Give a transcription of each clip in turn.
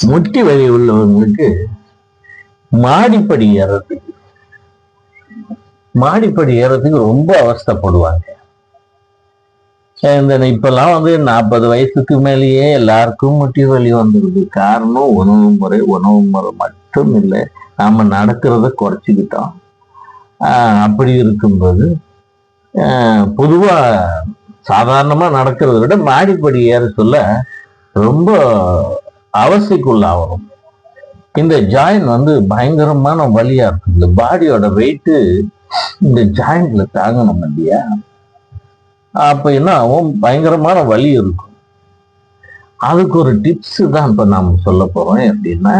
முட்டி வலி உள்ளவங்களுக்கு மாடிப்படி ஏறதுக்கு மாடிப்படி ஏறதுக்கு ரொம்ப அவஸ்தைப்படுவாங்க. இந்த இப்பெல்லாம் வந்து நாற்பது வயசுக்கு மேலேயே எல்லாருக்கும் முட்டி வலி வந்துடுது. காரணம் உணவு முறை உணவு முறை மட்டும் இல்லை நாம நடக்கிறத குறைச்சிக்கிட்டோம். ஆஹ் அப்படி இருக்கும்போது ஆஹ் பொதுவா சாதாரணமா நடக்கிறத விட மாடிப்படி ஏற சொல்ல ரொம்ப அவசியக்குள்ளாகும் இந்த ஜாயின் வந்து பயங்கரமான வழியா இருக்கும் இந்த பாடியோட வெயிட்டு இந்த ஜாயிண்ட்ல தாங்கணும் இல்லையா? அப்ப என்ன ஆகும்? பயங்கரமான வலி இருக்கும். அதுக்கு ஒரு டிப்ஸ் தான் இப்ப நாம சொல்ல போறோம். எப்படின்னா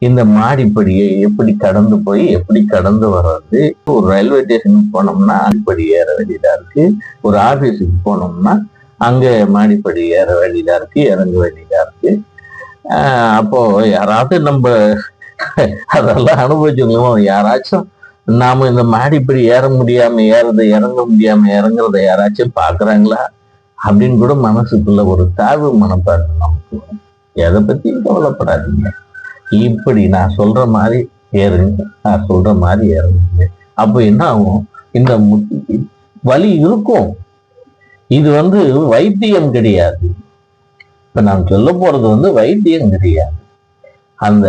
இந்த மாடிப்படியை எப்படி கடந்து போய் எப்படி கடந்து வர்றது? ஒரு ரயில்வே ஸ்டேஷனுக்கு போனோம்னா மாடிப்படி ஏற வேண்டியதா இருக்கு. ஒரு ஆபீஸுக்கு போனோம்னா அங்க மாடிப்படி ஏற வேண்டியதா இருக்கு இறங்க வேண்டியதா இருக்கு. அப்போ யாராவது நம்ம அதெல்லாம் அனுபவிச்சவங்களும் யாராச்சும் நாம இந்த மாடிப்படி ஏற முடியாம ஏறது இறங்க முடியாம இறங்குறத யாராச்சும் பாக்குறாங்களா அப்படின்னு கூட மனசுக்குள்ள ஒரு தாழ்வு மனப்பாடு நமக்கு எதை பத்தியும் கவலைப்படாதீங்க இப்படி நான் சொல்ற மாதிரி ஏறுங்க நான் சொல்ற மாதிரி இறங்குங்க அப்போ என்ன ஆகும் இந்த வலி இருக்கும் இது வந்து வைத்தியம் கிடையாது இப்ப நான் சொல்ல போறது வந்து வைத்தியம் கிடையாது. அந்த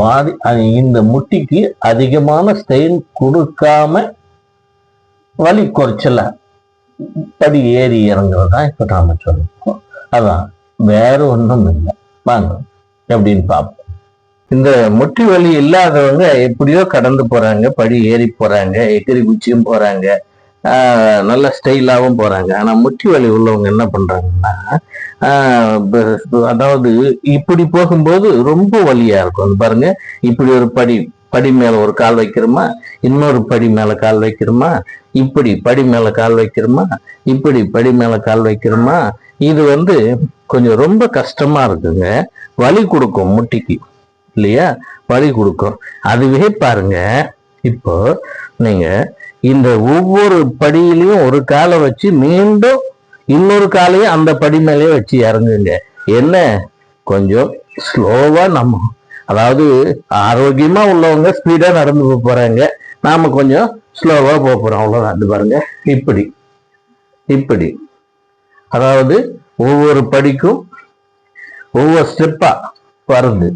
பாடி அது இந்த முட்டிக்கு அதிகமான ஸ்டெயின் கொடுக்காம வலி குறைச்சல படி ஏறி இறங்குறது தான் இப்ப நாம சொல்லுவோம் அதான் வேற ஒன்றும் இல்லை. வாங்க எப்படின்னு பார்ப்போம். இந்த முட்டி வலி இல்லாதவங்க எப்படியோ கடந்து போறாங்க படி ஏறி போறாங்க எகிரி குச்சியும் போறாங்க. நல்ல ஸ்டைலாகவும் போகிறாங்க ஆனால் முட்டி வலி உள்ளவங்க என்ன பண்ணுறாங்கன்னா அதாவது இப்படி போகும்போது ரொம்ப வலியாக இருக்கும். அது பாருங்க இப்படி ஒரு படி படி மேலே ஒரு கால் வைக்கிறோமா இன்னொரு படி மேலே கால் வைக்கிறோமா இப்படி படி மேலே கால் வைக்கிறோமா இப்படி படி மேலே கால் வைக்கிறோமா இது வந்து கொஞ்சம் ரொம்ப கஷ்டமாக இருக்குங்க. வலி கொடுக்கும் முட்டிக்கு இல்லையா? வலி கொடுக்கும். அதுவே பாருங்க இப்போ நீங்க இந்த ஒவ்வொரு படியிலையும் ஒரு காலை வச்சு மீண்டும் இன்னொரு காலையும் அந்த படி மேலேயே வச்சு இறங்குங்க. என்ன? கொஞ்சம் ஸ்லோவா நம்ம அதாவது ஆரோக்கியமா உள்ளவங்க ஸ்பீடா நடந்து போக போறாங்க. நாம கொஞ்சம் ஸ்லோவா போக போறோம். அவ்வளவுதான். நடந்து பாருங்க. இப்படி. இப்படி. அதாவது ஒவ்வொரு படிக்கும் ஒவ்வொரு ஸ்டெப்பா வருது.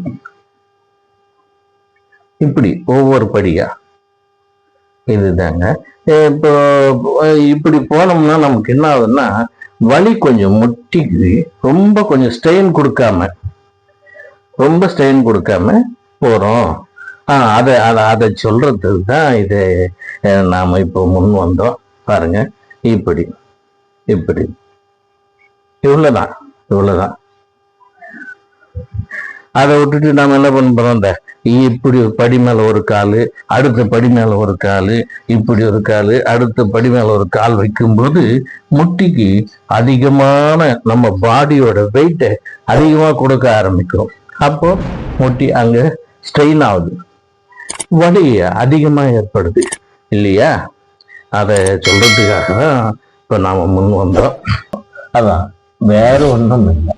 இப்படி ஒவ்வொரு படியா? இதுதாங்க. இப்போ இப்படி போனோம்னா நமக்கு என்ன ஆகுதுன்னா வலி கொஞ்சம் முட்டிக்கு ரொம்ப கொஞ்சம் ஸ்ட்ரெயின் கொடுக்காம ரொம்ப ஸ்ட்ரெயின் கொடுக்காம போறோம். ஆஹ் அதை அதை அதை சொல்றதுக்கு தான் இது நாம் நாம இப்போ முன் வந்தோம். பாருங்க. இப்படி இப்படி. இவ்வளவுதான் இவ்வளவுதான். அதை விட்டுட்டு நாம என்ன பண்ண போறோம் இந்த இப்படி ஒரு படி மேல ஒரு காலு அடுத்த படி மேல ஒரு காலு இப்படி ஒரு காலு அடுத்த படி மேல ஒரு கால் வைக்கும்போது முட்டிக்கு அதிகமான நம்ம பாடியோட வெயிட்டை அதிகமா கொடுக்க ஆரம்பிக்கிறோம். அப்போ முட்டி அங்க ஸ்ட்ரெயின் ஆகுது. வலி அதிகமா ஏற்படுது. இல்லையா? அதை சொல்றதுக்காக தான் இப்போ நாம முன் வந்தோம். அதான் வேற ஒன்றும் இல்லை.